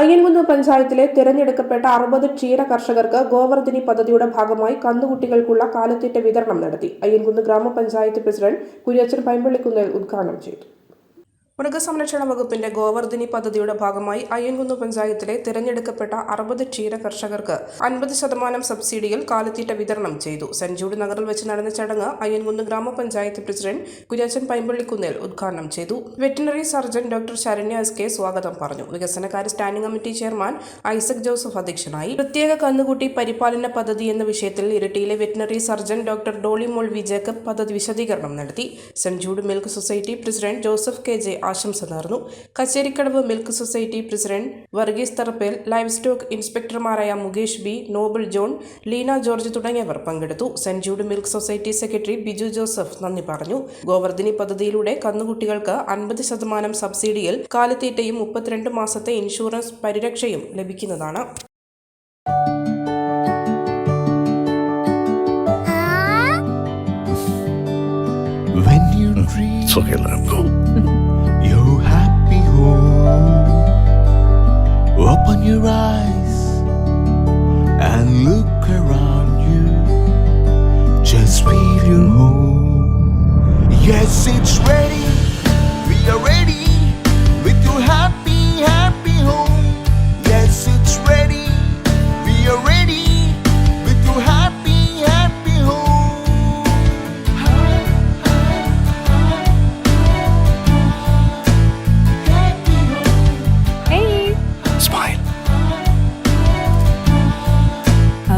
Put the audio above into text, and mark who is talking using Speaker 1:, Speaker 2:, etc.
Speaker 1: അയ്യൻകുന്ന് പഞ്ചായത്തിലെ തിരഞ്ഞെടുക്കപ്പെട്ട അറുപത് ക്ഷീര കർഷകർക്ക് ഗോവർദ്ധനി പദ്ധതിയുടെ ഭാഗമായി കന്നുകുട്ടികൾക്കുള്ള കാലത്തീറ്റ വിതരണം നടത്തി. അയ്യൻകുന്ന് ഗ്രാമപഞ്ചായത്ത് പ്രസിഡന്റ് കുര്യച്ചൻ പൈമ്പള്ളിക്കുന്നേൽ ഉദ്ഘാടനം ചെയ്തു. മൃഗസംരക്ഷണ വകുപ്പിന്റെ ഗോവർദ്ധിനി പദ്ധതിയുടെ ഭാഗമായി അയ്യൻകുന്ന് പഞ്ചായത്തിലെ തിരഞ്ഞെടുക്കപ്പെട്ട അറുപത് ക്ഷീര കർഷകർക്ക് അൻപത് ശതമാനം സബ്സിഡിയിൽ കാലിത്തീറ്റ വിതരണം ചെയ്തു. സെഞ്ചൂട് നഗറിൽ വെച്ച് നടന്ന ചടങ്ങ് അയ്യൻകുന്ന് ഗ്രാമപഞ്ചായത്ത് പ്രസിഡന്റ് കുര്യാച്ചൻ പൈമ്പള്ളിക്കുന്നേൽ ഉദ്ഘാടനം ചെയ്തു. Veterinary surgeon doctor Saranya S K സ്വാഗതം പറഞ്ഞു. വികസനകാര്യ standing committee chairman Isaac Joseph അധ്യക്ഷനായി. പ്രത്യേക കന്നുകുട്ടി പരിപാലന പദ്ധതി എന്ന വിഷയത്തിൽ ഇരട്ടിയിലെ veterinary surgeon doctor Dollymol V Jacob പദ്ധതി വിശദീകരണം നടത്തി. സെഞ്ചൂട് milk society president Joseph K J ആശംസ നേർന്നു. Kacherikadavu milk society president Varghese Tharappel livestock ഇൻസ്പെക്ടർമാരായ Mukesh B Noble John Leena George തുടങ്ങിയവർ പങ്കെടുത്തു. Saint Jude milk society secretary Biju Joseph നന്ദി പറഞ്ഞു. ഗോവർദ്ധിനി പദ്ധതിയിലൂടെ കന്നുകുട്ടികൾക്ക് അൻപത് ശതമാനം സബ്സിഡിയിൽ കാലിത്തീറ്റയും മുപ്പത്തിരണ്ട് മാസത്തെ ഇൻഷുറൻസ് പരിരക്ഷയും ലഭിക്കുന്നതാണ്.
Speaker 2: When you dream